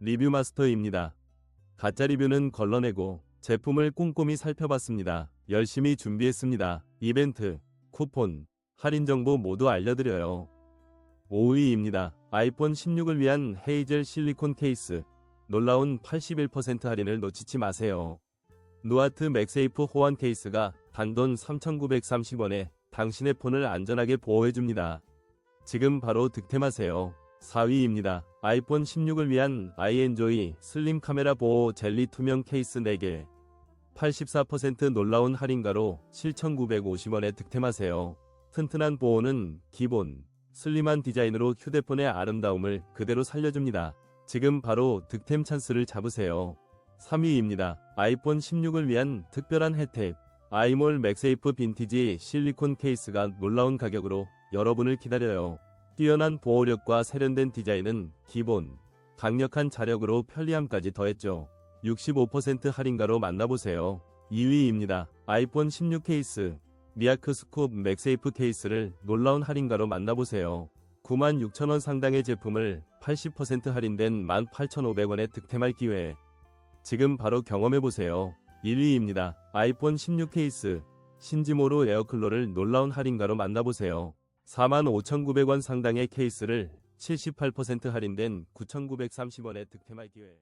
리뷰 마스터입니다. 가짜 리뷰는 걸러내고 제품을 꼼꼼히 살펴봤습니다. 열심히 준비했습니다. 이벤트, 쿠폰, 할인 정보 모두 알려드려요. 5위입니다. 아이폰 16을 위한 헤이즐 실리콘 케이스. 놀라운 81% 할인을 놓치지 마세요. 누아트 맥세이프 호환 케이스가 단돈 3,930원에 당신의 폰을 안전하게 보호해줍니다. 지금 바로 득템하세요. 4위입니다. 아이폰 16을 위한 아이엔조이 슬림 카메라 보호 젤리 투명 케이스 4개. 84% 놀라운 할인가로 7,950원에 득템하세요. 튼튼한 보호는 기본, 슬림한 디자인으로 휴대폰의 아름다움을 그대로 살려줍니다. 지금 바로 득템 찬스를 잡으세요. 3위입니다. 아이폰 16을 위한 특별한 혜택. 아이몰 맥세이프 빈티지 실리콘 케이스가 놀라운 가격으로 여러분을 기다려요. 뛰어난 보호력과 세련된 디자인은 기본, 강력한 자력으로 편리함까지 더했죠. 65% 할인가로 만나보세요. 2위입니다. 아이폰 16 케이스, 미아크 스쿱 맥세이프 케이스를 놀라운 할인가로 만나보세요. 96,000원 상당의 제품을 80% 할인된 18,500원에 득템할 기회. 지금 바로 경험해보세요. 1위입니다. 아이폰 16 케이스, 신지모로 에어클로를 놀라운 할인가로 만나보세요. 45,900원 상당의 케이스를 78% 할인된 9,930원에 득템할 기회.